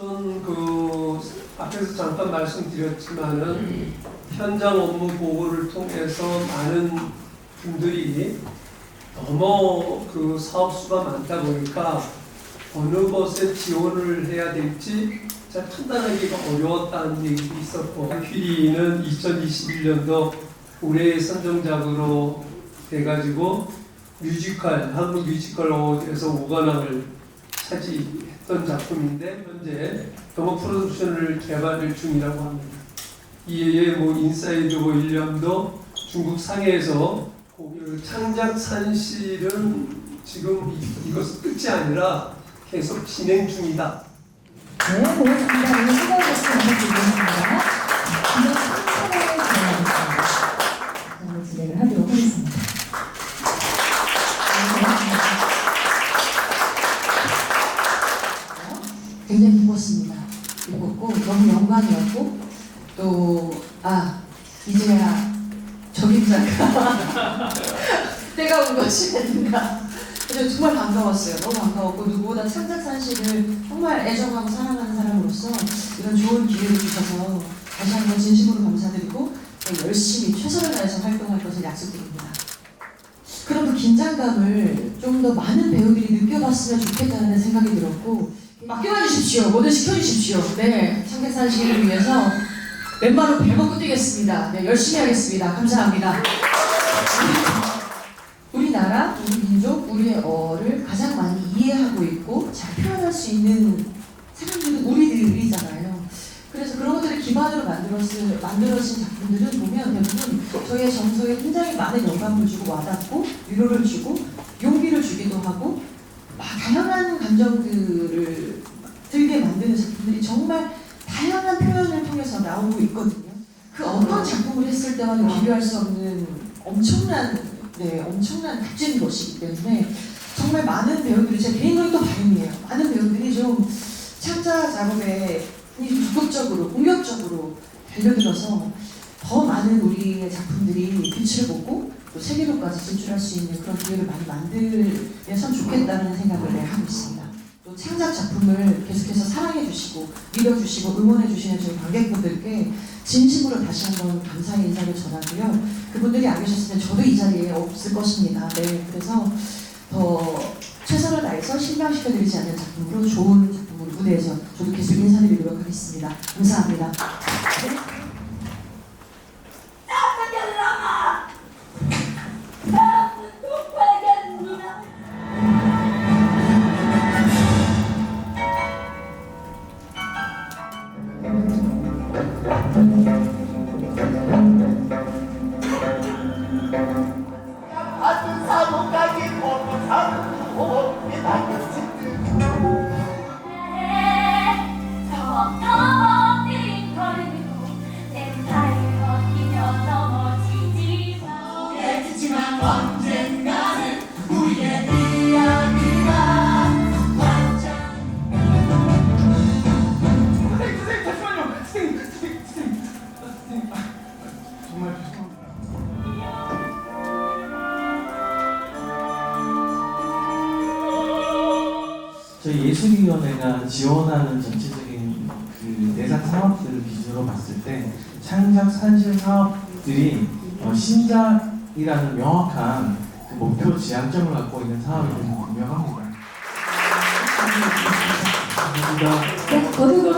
우선 그 앞에서 잠깐 말씀드렸지만은 현장 업무 보고를 통해서 많은 분들이 너무 그 사업 수가 많다 보니까 어느 것에 지원을 해야 될지 잘 판단하기가 어려웠다는 얘기도 있었고 휘리는 2021년도 올해의 선정작으로 돼가지고 뮤지컬 한국 뮤지컬 어워드에서 5관왕을 차지 했던 작품인데 현재 영어 프로덕션을 개발 중이라고 합니다. 이에 뭐 인사이드 뭐 1년도 중국 상해에서 그 창작 산실은 지금 이- 이것은 끝이 아니라 계속 진행 중이다. 네, 고맙습니다. 수고하셨습니다. 감사드리겠습니다. 이제 3차례를 진행하겠습니다. 자, 진행을 하도록 하겠습니다. 네, 고맙습니다. 굉장히 기뻤습니다. 기뻤고 너무 영광이었고 또 아 이제야 적임자가 때가 온 것이 그래서 정말 반가웠어요. 너무 반가웠고 누구보다 창작산실을 정말 애정하고 사랑하는 사람으로서 이런 좋은 기회를 주셔서 다시 한 번 진심으로 감사드리고 또 열심히 최선을 다해서 활동할 것을 약속드립니다. 그럼 그 긴장감을 좀 더 많은 배우들이 느껴봤으면 좋겠다는 생각이 들었고 맡겨놔 주십시오. 뭐든 시켜주십시오. 네, 창작산실을 위해서 왼발로 배먹고 뛰겠습니다. 네, 열심히 하겠습니다. 감사합니다. 우리나라, 우리 민족, 우리의 어를 가장 많이 이해하고 있고 잘 표현할 수 있는 사람들은 우리들이잖아요. 그래서 그런 것들을 기반으로 만들었을, 만들어진 작품들은 보면 대부분 저희의 정서에 굉장히 많은 영감을 주고 와닿고 위로를 주고 용기를 주기도 하고 막 다양한 감정들을 들게 만드는 작품들이 정말 다양한 표현을 통해서 나오고 있거든요. 그 어떤 작품을 했을 때와는 비교할 수 없는 엄청난 네, 엄청난 값진 것이기 때문에 정말 많은 배우들이 제 개인적인 또 바람이에요. 많은 배우들이 좀 창작 작업에 좀 적극적으로 공격적으로 달려들어서 더 많은 우리의 작품들이 빛을 보고 또 세계로까지 진출할 수 있는 그런 기회를 많이 만들면 좋겠다는 생각을 네, 하고 있습니다. 또 창작 작품을 계속해서 사랑해 주시고 믿어 주시고 응원해 주시는 저희 관객분들께 진심으로 다시 한번 감사의 인사를 전하고요. 그분들이 안 계셨으면 저도 이 자리에 없을 것입니다. 네, 그래서 더 최선을 다해서 실망시켜드리지 않는 작품으로 좋은 작품으로 무대에서 저도 계속 인사드리도록 하겠습니다. 감사합니다. 네. 같은 사고까 저희 예술위원회가 지원하는 전체적인 그 대상 사업들을 기준으로 봤을 때 창작 산실 사업들이 어, 신작이라는 명확한 그 목표 지향점을 갖고 있는 사업이 분명합니다. 감사합니다. 네, 거듭으로